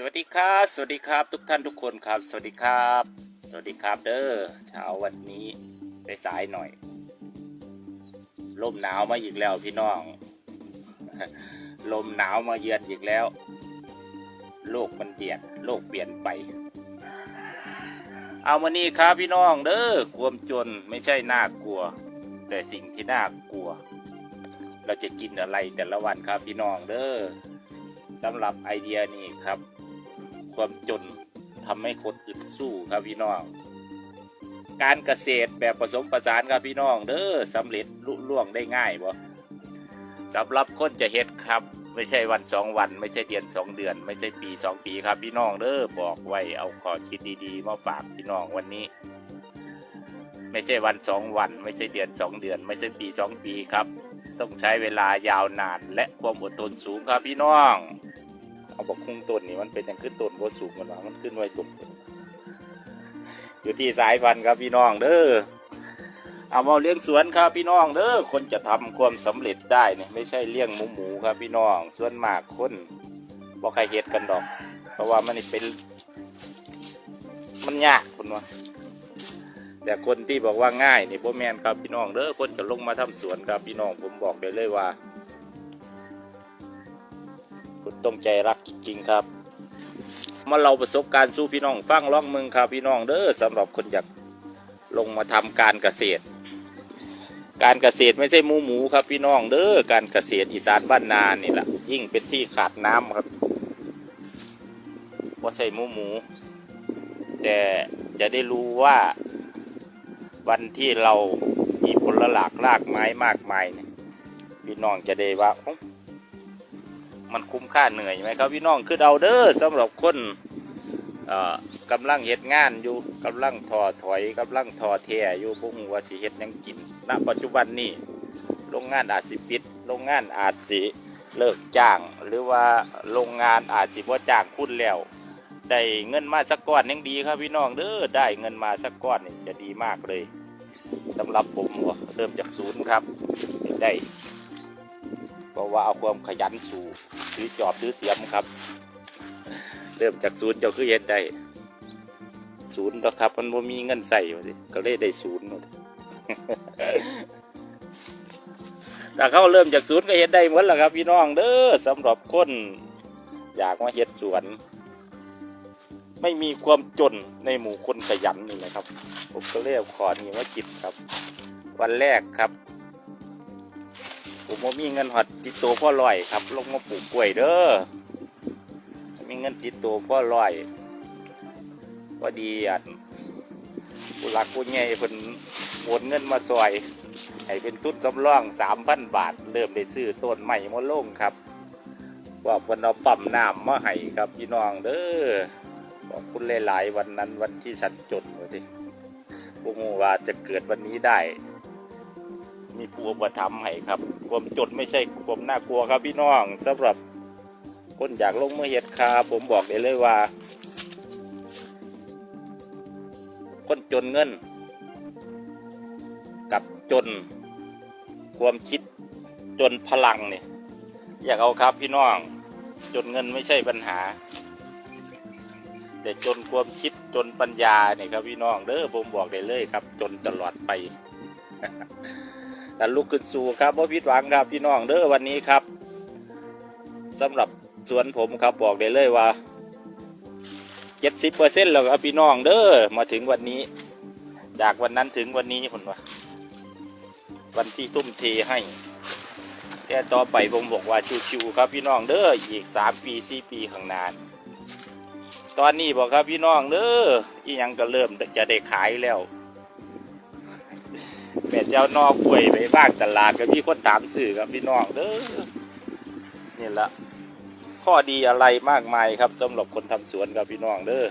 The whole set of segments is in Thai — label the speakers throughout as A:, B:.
A: สวัสดีครับ สวัสดีครับ ทุกท่านทุกคนครับ สวัสดีครับ สวัสดีครับเด้อเช้าวันนี้ไปสายหน่อยลมหนาวมาอีกแล้วพี่น้อง ลมหนาวมาเยือนอีกแล้ว โลกมันเปลี่ยนโลกเปลี่ยนไป เอามานี่ครับพี่น้องเด้อความจนไม่ใช่น่ากลัว แต่สิ่งที่น่ากลัว เราจะกินอะไรแต่ละวันครับพี่น้องเด้อสำหรับไอเดียนี้ครับ ความจนทำให้คนอึดสู้ครับพี่น้อง การเกษตรแบบผสมผสานครับพี่น้อง เด้อสำเร็จลุล่วงได้ง่ายบ่สำหรับคนจะเฮ็ดครับ ไม่ใช่วันสองวัน ไม่ใช่เดือนสองเดือน ไม่ใช่ปีสองปีครับพี่น้องเด้อบอกไว้เอาขอคิดดีๆมาฝากพี่น้องวันนี้ ไม่ใช่วันสองวัน ไม่ใช่เดือนสองเดือน ไม่ใช่ปีสองปีครับ ต้องใช้เวลายาวนานและความอดทนสูงครับพี่น้อง เอาบอกคุ้งต้นนี่มันเป็นอย่างขึ้นต้นบ่สูงมันว่ามันขึ้นไว้ตุ่มอยู่ที่สายพันธุ์ครับพี่น้องเด้อเอามาเลี้ยงสวนครับพี่น้องเด้อคนจะทำความสำเร็จได้เนี่ยไม่ใช่เลี้ยงหมูหมูครับพี่น้องส่วนมากคนบอกใครเฮ็ดกันดอก เพราะว่ามันเป็น มันยากคนว่าแต่คนที่บอกว่าง่ายนี่พ่แมนครับพี่น้องเด้อคนจะลงมาทำสวนครับพี่น้องผมบอกได้เลยว่า คุณต้องใจรักจริงๆครับ มาเราประสบการณ์สู้พี่น้องฟังล่องมึงครับพี่น้องเด้อสำหรับคนอยากลงมาทำการเกษตร การเกษตรไม่ใช่หมูหมูครับพี่น้องเด้อการเกษตรอีสานบ้านนานี่แหละยิ่งเป็นที่ขาดน้ำครับว่าใช่หมูหมู แต่จะได้รู้ว่าวันที่เรามีผลหลากรากไม้มากมายเนี่ยพี่น้องจะได้ว่าอ มันคุ้มค่าเหนื่อยไหมครับพี่น้องคือเอาเด้อสำหรับคนเอ่อกำลังเฮ็ดงานอยู่กำลังทอถอยกำลังทอแท่อยู่พวกหัวาสิเฮ็ดยังกิน ณ ปัจจุบันนี้โรงงานอาจสิปิดโรงงานอาจสิเลิกจ้าง หรือว่าโรงงานอาจสิบ่จ้างคุณแล้วได้เงินมาสักก้อนยังดีครับพี่น้องเด้อได้เงินมาสักก้อนนี่จะดีมากเลยสำหรับผมก็เริ่มจากศูนย์ครับได้ เพราะว่าเอาความขยันสู่ถือจอบถือเสียมครับ เริ่มจากศูนย์เจ้าคือเฮ็ดได้ศูนย์แล้วครับ มันบ่มีเงินใส่ว่าสิก็เลยได้ศูนย์ว่าเขาเริ่มจากศูนย์ก็เฮ็ดได้หมดแล้วครับ พี่น้องเด้อสำหรับคนอยากมาเฮ็ดสวน ไม่มีความจนในหมู่คนขยันนี่แหละครับ ผมก็เลยเอาขอนี้มาคิดครับ วันแรกครับ ผมว่ามีเงินหอดติดตัวพ่อลอยครับ ลงมาปลูกกล้วยเด้อมีเงินติดตัวพ่อลอยพอดีอันผู้หลักผู้ใหญ่เพิ่นโอนเงินมาซอยให้เป็นทุนสำรองสามพันบาท เริ่มได้ซื้อต้นใหม่มาลงครับว่าเพิ่นเอาปั๊มน้ำมาให้ครับพี่น้องเด้อบอกคุณหลายๆวันนั้นวันที่ฉันจดว่าดิพวกมูว่าจะเกิดวันนี้ได้ มีผู้อุปถัมภ์ให้ครับ ความจนไม่ใช่ความน่ากลัวครับพี่น้องสำหรับคนอยากลงมือเฮ็ดคาผมบอกได้เลยว่า คนจนเงิน กับจน ความคิดจนพลังเนี่ยอยากเอาครับพี่น้อง จนเงินไม่ใช่ปัญหา แต่จนความคิดจนปัญญาเนี่ยครับพี่น้องเด้อผมบอกได้เลยครับ จนตลอดไป แต่ลุกขึ้นสู่ครับว่าผิดหวังครับพี่น้องเด้อวันนี้ครับสำหรับสวนผมครับบอกได้เลยว่าเจ็ดสิบเปอร์เซ็นต์แล้วครับพี่น้องเด้อมาถึงวันนี้ จากวันนั้นถึงวันนี้ผมว่าวันที่ทุ่มเทให้แต่ต่อไปผมบอกว่าชิวๆครับพี่น้องเด้ออีกสามปีสี่ปีข้างหน้าตอนนี้บอกครับพี่น้องเด้ออีหยังก็เริ่มจะได้ขายแล้ว แม่เจ้านอกกล้วยไปบ้างตลาดก็มีคนถามซื้อครับพี่น้องเด้อนี่ละข้อดีอะไรมากมายครับสำหรับคนทำสวนครับพี่น้องเด้อ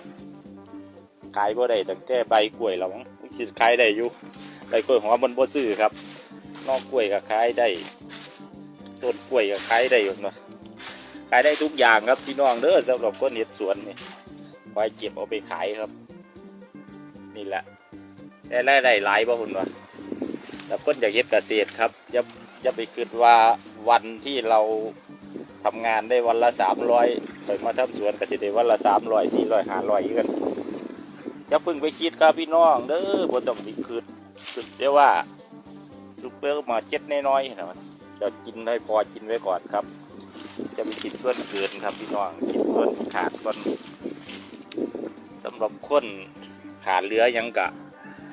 A: ขายบ่ได้ตั้งแต่ใบกล้วยแล้วมั้งคิดขายได้อยู่ใบกล้วยของมันบ่ซื้อครับ นอกกล้วยก็ขายได้ต้นกล้วยก็ขายได้อยู่เนะขายได้ทุกอย่างครับพี่น้องเด้อสำหรับคนเห็ดสวนนี่ไว้เก็บเอาไปขายครับ นี่แหละได้ได้หลายบ่คุณวะ แล้วคนอยากเฮ็ดเกษตรครับอย่าอย่าไปคิดว่าวันที่เราทำงานได้วันละสามร้อยไปมาทำสวนก็จะได้วันละสามร้อยสี่ร้อยห้าร้อยกันจะพึ่งไปคิดครับพี่น้องเด้อบนต้องมีคืนคือเรียกว่าซูเปอร์มาเก็ตน้อยๆนะจะกินได้พอกินไว้ก่อนครับ จะมีกินส่วนเกินครับพี่น้องกินส่วนขาดส่วนสำหรับคนขาดเลือยังกะ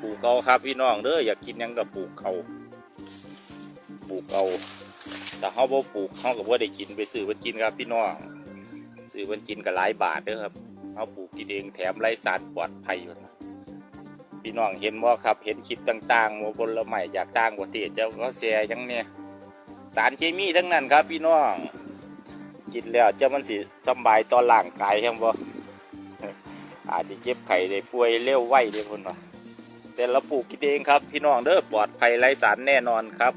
A: ปลูกเอาครับพี่น้องเด้ออยากกินยังกะปลูกเอาปลูกเอาแต่เขาบ่ปลูกเขาก็บ่ได้กินไปซื้อมันกินครับพี่น้องซื้อมันกินก็หลายบาทเด้อครับเขาปลูกกินเองแถมไร้สารปลอดภัยว่าซั่นพี่น้องเห็นบ่ครับเห็นคลิปต่างๆว่าบนละใหม่จากต่างประเทศเจ้าก็แชร์ยังเนี่ยสารเคมีทั้งนั้นครับ พี่น้องกินแล้วจะมันสิสบายต่อร่างกายใช่บ่อาจจะเจ็บไข้ได้ป่วยเร็วไวเด้พุ่นว่า แต่เราปลูกกินเองครับ พี่น้องเด้อปลอดภัยไร้สารแน่นอนครับ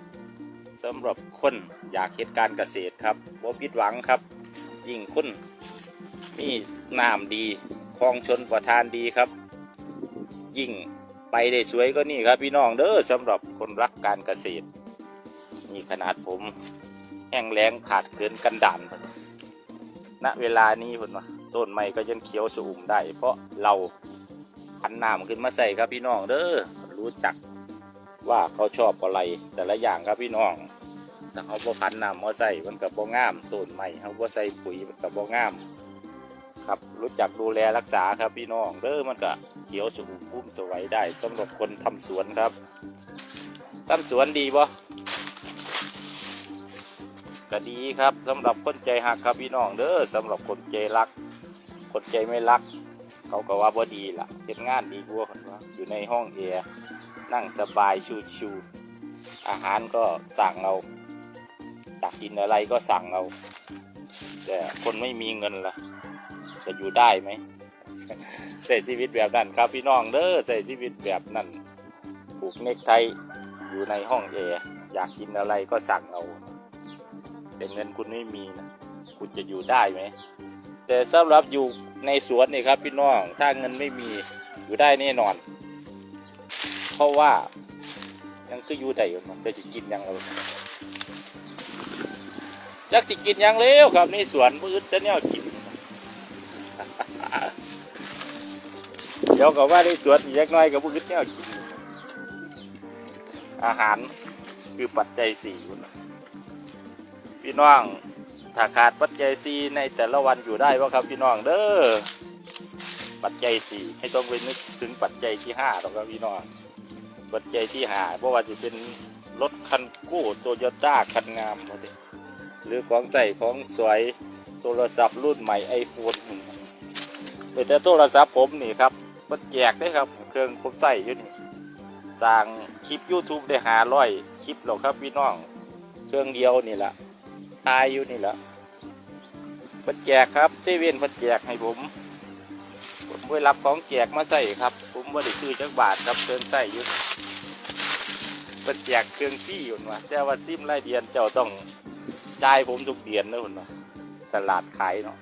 A: สำหรับคนอยากเฮ็ดการเกษตรครับบ่ผิดหวังครับ ยิ่งคนมีน้ำดีคลองชนประทานดีครับ ยิ่งไปได้สวยก็นี่ครับ พี่น้องเด้อสำหรับคนรักการเกษตรนี่ขนาดผมแห้งแล้งขาดเกินกันดานณเวลานี้พุ่นว่าต้นไม้ก็ยังเขียวสะอุ่มได้ เพราะเรา พันน้ำขึ้นมาใส่ครับพี่น้องเด้อรู้จักว่าเขาชอบอะไรแต่ละอย่างครับพี่น้องแต่เขาบ่พันน้ำมาใส่มันกับบ่งามต้นไม้เขาบ่ใส่ปุ๋ยมันกับบ่งาม ครับรู้จักดูแลรักษาครับพี่น้องเด้อมันก็เขียวสะอุ่มพุ่มสวยได้สำหรับคนทำสวนครับทำสวนดีบ่ก็ดีครับสำหรับคนใจหักครับพี่น้องเด้อสำหรับคนใจรัก คนใจไม่รัก เขาก็ว่าบ่ดีล่ะเฮ็ดงานดีกว่าคนว่าอยู่ในห้องแอร์นั่งสบายชิวๆอาหารก็สั่งเอาอยากกินอะไรก็สั่งเอา แต่คนไม่มีเงินล่ะ จะอยู่ได้ไหมใส่ชีวิตแบบนั้นครับพี่น้องเด้อใส่ชีวิตแบบนั้นผูกเนกไทอยู่ในห้องแอร์อยากกินอะไรก็สั่งเอาแต่เงินคุณไม่มีนะคุณจะอยู่ได้ไหม แต่สำหรับอยู่ ในสวนนี่ครับพี่น้องถ้าเงินไม่มีอยู่ได้แน่นอน เพราะว่ายังก็อยู่ได้อยู่มันจะจะกินยังเราจักสิกินยังเร็วครับในสวนมืดจะเนี่ยกินเดี๋ยวก็ว่าในสวนอีกเล็กน้อยก็มืดเนี่ยกินอาหารคือปัจจัยสี่พี่น้อง ถ้าขาดปัจจัยสี่ในแต่ละวันอยู่ได้ว่าครับพี่น้องเด้อปัจจัยสี่ให้ต้องไปนึกถึงปัจจัยที่ห้าหรอกครับพี่น้องปัจจัยที่ห้าเพราะว่าจะเป็นรถคันกู้โตโยต้าคันงามหมดเลยหรือของใส่ของสวยโทรศัพท์รุ่นใหม่ไอโฟนแต่โทรศัพท์ผมนี่ครับมันแจกได้ครับเครื่องผมใส่อยู่นี่สร้างคลิป YouTube ได้หาร้อยคลิปหรอกครับพี่น้อง เครื่องเดียวนี่แหละ ตายอยู่นี่แหละเพิ่นแจกครับเซเว่นเพิ่นแจกให้ผม ผมไปรับของแจกมาใส่ครับ ผมว่าได้ซื้อจักบาทครับเครื่องใส่อยู่เพิ่นแจกเครื่องที่อยู่ว่าแต่ว่าซิมรายเดือนเจ้าต้องจ่ายผมทุกเดือนนะคุณว่าตลาดขายเนาะ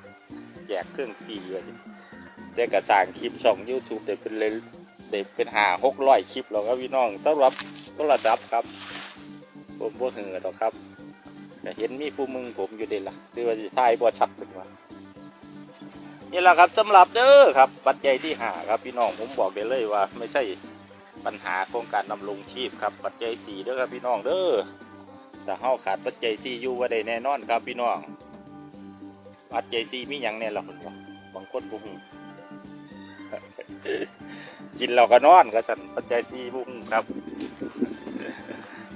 A: แจกเครื่องที่อยู่ดิแต่กระสางคลิปช่อง YouTube เด็เป็นเลยเด็เป็นหาหกร้อยคลิปแล้วครับพี่น้องสำหรับโทรศัพท์ครับ ผมบ่เหือดอกครับ แต่เห็นมีผู้มึงผมอยู่เด่นละคือว่าจะทายบ่ชัดเป็นว่านี่แหละครับสำหรับเด้อครับปัจจัยที่หาครับพี่น้องผมบอกได้เลยว่า ไม่ใช่ปัญหาของการดำรงชีพครับปัจจัยสี่เด้อครับพี่น้องเด้อแต่เฮาขาดปัจจัยสี่อยู่ว่าได้แน่นอนครับพี่น้อง ปัจจัยสี่มีอย่างแน่ละคนว่าบางคนบุ้งกินแล้วก็นอนก็สันปัจจัยสี่บุ้งครับ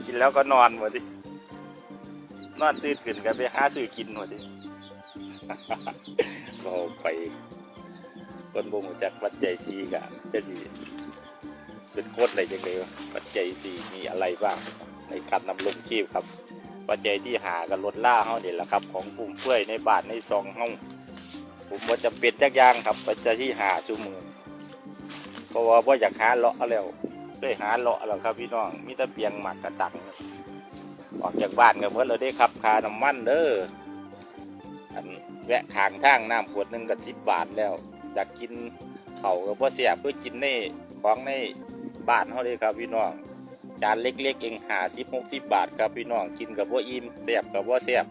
A: กินแล้วก็นอนหมดดิ นอนตื่นขึ้นกันไปหาซื้อกินหมดดิก็ไปคนบ่งจากปัจจัยสีกะจะสิเป็นโคตรอะไรจังเลยวะปัจจัยสีมีอะไรบ้าง ในการนำลงชีพครับ ปัจจัยที่หากันลดล่าเฮาเนี่ยแหละครับ ของฟุ่มเฟือยในบานในซองเฮาผมว่าจะเป็นจักย่างครับ ปัจจัยที่หาสูมือเพราะว่าบ่อยากหาเลาะแล้วได้หาเลาะแล้วครับพี่น้องมีแต่เปียงหมักกระตัง ออกจากบ้านกับเพื่อเราได้ขับคาน้ำมันเด้ออันแวะขางทางน้ำขวดหนึ่งกับสิบบาทแล้วอยากกินเขากับพ่อเสียเพื่อกินในของในบ้านเขาเลยครับพี่น้องจานเล็กๆเองหาสิบหกสิบบาทครับพี่น้องกินกับพ่อิ่มเสียบกับพ่เสียบ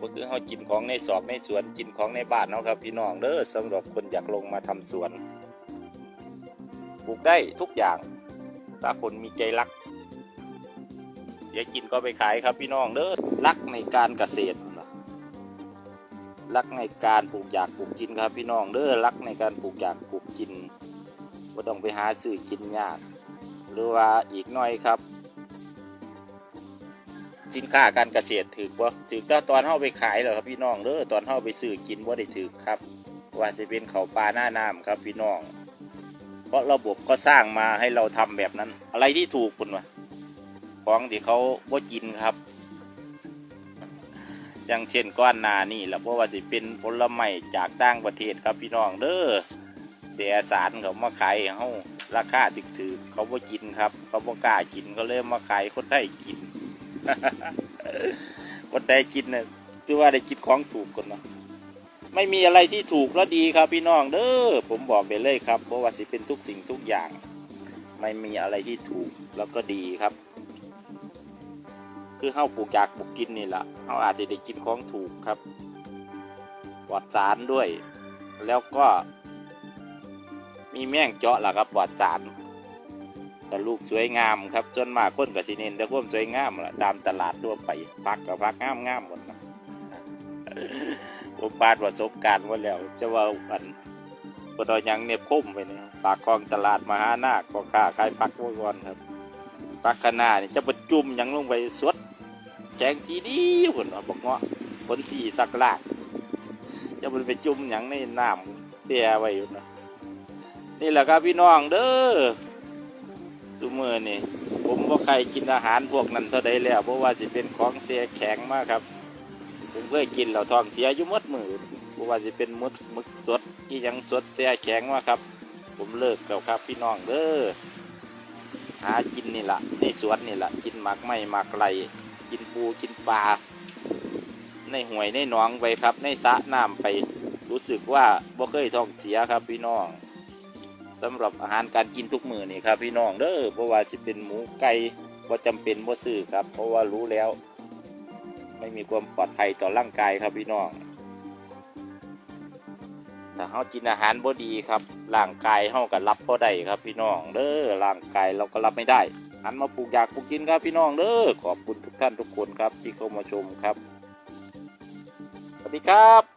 A: ก็คือเขากินของในสอบในสวนกินของในบ้านเนาะครับพี่น้องเด้อสำหรับคนอยากลงมาทำสวนปลูกได้ทุกอย่างถ้าคนมีใจรัก อยากกินก็ไปขายครับพี่น้องเด้อรักในการเกษตรนะรักในการปลูกอยากปลูกกินครับพี่น้องเด้อรักในการปลูกอยากปลูกกินก็ต้องไปหาซื้อกินยาก หรือว่าอีกหน่อยครับ สินค้าการเกษตรถือว่าถือก็ตอนเข้าไปขายเหรอครับพี่น้องเด้อตอนเข้าไปซื้อกินว่าได้ถือครับ ว่าจะเป็นเขาปลาหน้าน้ำครับพี่น้อง เพราะระบบก็สร้างมาให้เราทำแบบนั้น อะไรที่ถูกคุณวะ ของที่เขาว่ากินครับ อย่างเช่นก้อนนานี่แหละเพราะว่าจะเป็นผลไม้จากต่างประเทศครับพี่น้องเด้อเสียสารเขามาขายเขาราคาถึกถือเขาว่ากินครับ เขาบ่กล้ากินเขาเลยมาขายคนไทยกินคนไทยกินเนี่ยคือว่าได้กินของถูกคนเนาะไม่มีอะไรที่ถูกและดีครับพี่น้องเด้อผมบอกไปเลยครับเพราะว่าสิเป็นทุกสิ่งทุกอย่าง ไม่มีอะไรที่ถูกแล้วก็ดีครับ คือเฮาปลูกอยากปลูกกินนี่แหละเฮาอาจจะได้กินของถูกครับปลอดสารด้วย แล้วก็ มีแม่งเจาะล่ะครับปลอดสารแต่ลูกสวยงามครับส่วนมากคนกับสิเนนแต่ความสวยงามล่ะตามตลาดทั่วไปพักกับพักงามงามๆหมดนะผมปาดประสบการณ์มาแล้ว จะว่าอันปดอยยังเนี่ยคมไปเนี่ยปากคลองตลาดมหานาคก็ค้าขายพักไว้ก่อนครับพักขางหนานี่ยจะประจุมยังลงไปสวด แจงจีดีคนว่าบอกเงาะคนสีสักลากจะมันไปจุ่มหยังในน้ำเสียไว้อยู่นะนี่แหละครับพี่น้องเด้อสุมือนี่ ผมว่ใครกินอาหารพวกนั้นเท่าใดแล้วเพราะว่าจะเป็นของเสียแข็งมากครับผมเคยกินแล้วท้องเสียอยู่มดมือเพราะว่าจะเป็นมึกมึกสดที่ยังสดเสียแข็งมากครับ ผมเลิกแล้วครับพี่น้องเด้อหากินนี่แหละในสวนนี่แหละกินหมักไม่หมักไหล กินปูกินปลาในห่วยในหนองไปครับ ในสระน้ำไปรู้สึกว่าบ่เคยท้องเสียครับพี่น้องสำหรับอาหารการกินทุกมื้อนี่ครับ พี่น้องเด้อเพราะว่าสิเป็นหมูไก่บ่จำเป็นบ่ซื้อครับ เพราะว่ารู้แล้ว ไม่มีความปลอดภัยต่อร่างกายครับพี่น้องถ้าเฮากินอาหารบ่ดีครับร่างกายเฮาก็รับบ่ได้ครับพี่น้องเด้อร่างกายเราก็รับไม่ได้ หันมาปลูกอยากปลูกกินครับพี่น้องเด้อขอบคุณทุกท่านทุกคนครับที่เข้ามาชมครับ สวัสดีครับ